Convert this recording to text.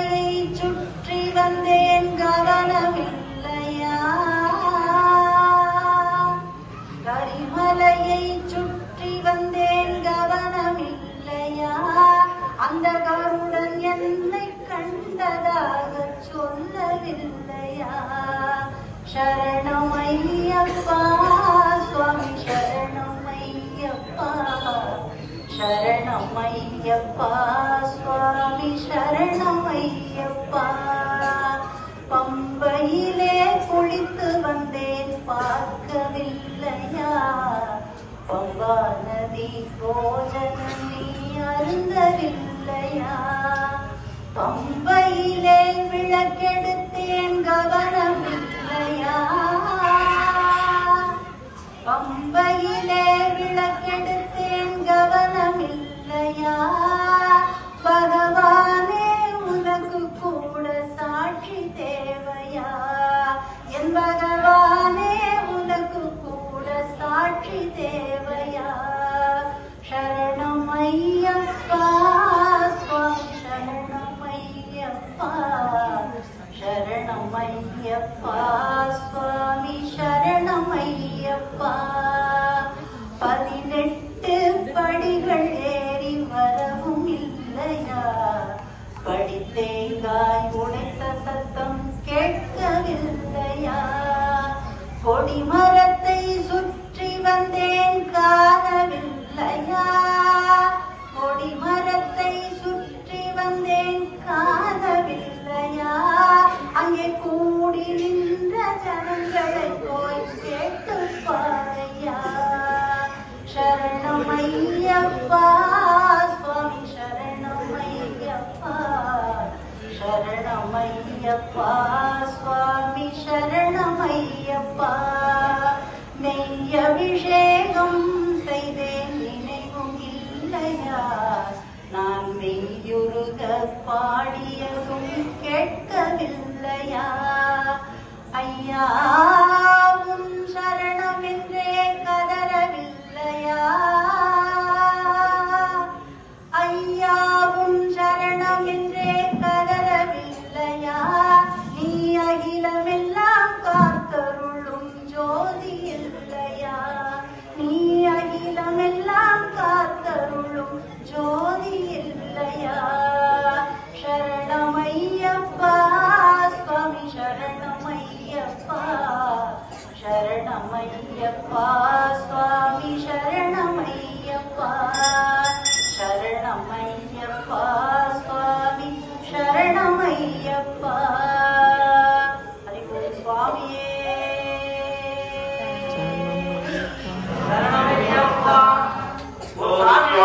கரிமலையை சுற்றி வந்தேன் கவனமில்லையா? கரிமலையை சுற்றி வந்தேன் கவனமில்லையா? அந்த கருடன் என்னை கண்டதாக சொல்லவில்லையா? சரணமையப்பா சுவாமி சரணமையப்பா சரணமையப்பா சுவாமி சரணமையப்பா பார்க்கவில்லையா பம்பா நதி போஜனம் நீ அருந்தவில்லையா பம்பையிலே விளக்கெடுத்தேன் கவனமில்லையா? பம்பையிலே விளக்கெடுத்தேன் கவனமில்லையா? பகவானே உனக்கு கூட சாட்சி தேவை. ஐயப்பா சுவாமி சரணம் ஐயப்பா பதினெட்டு படிகள் ஏறி வரவும் இல்லையா? படித்தேங்காய் உடைத்த சத்தம் கேட்கவில்லையா? கொடிமரத்தை சரணமையப்பா சுவாமி சரணமையப்பா. நெய் அபிஷேகம் செய்தேன் நினைவும் இல்லையா? நான் மெய்யுருக பாடியதும் கேட்கவில்லையா? ஐயா स्वामिश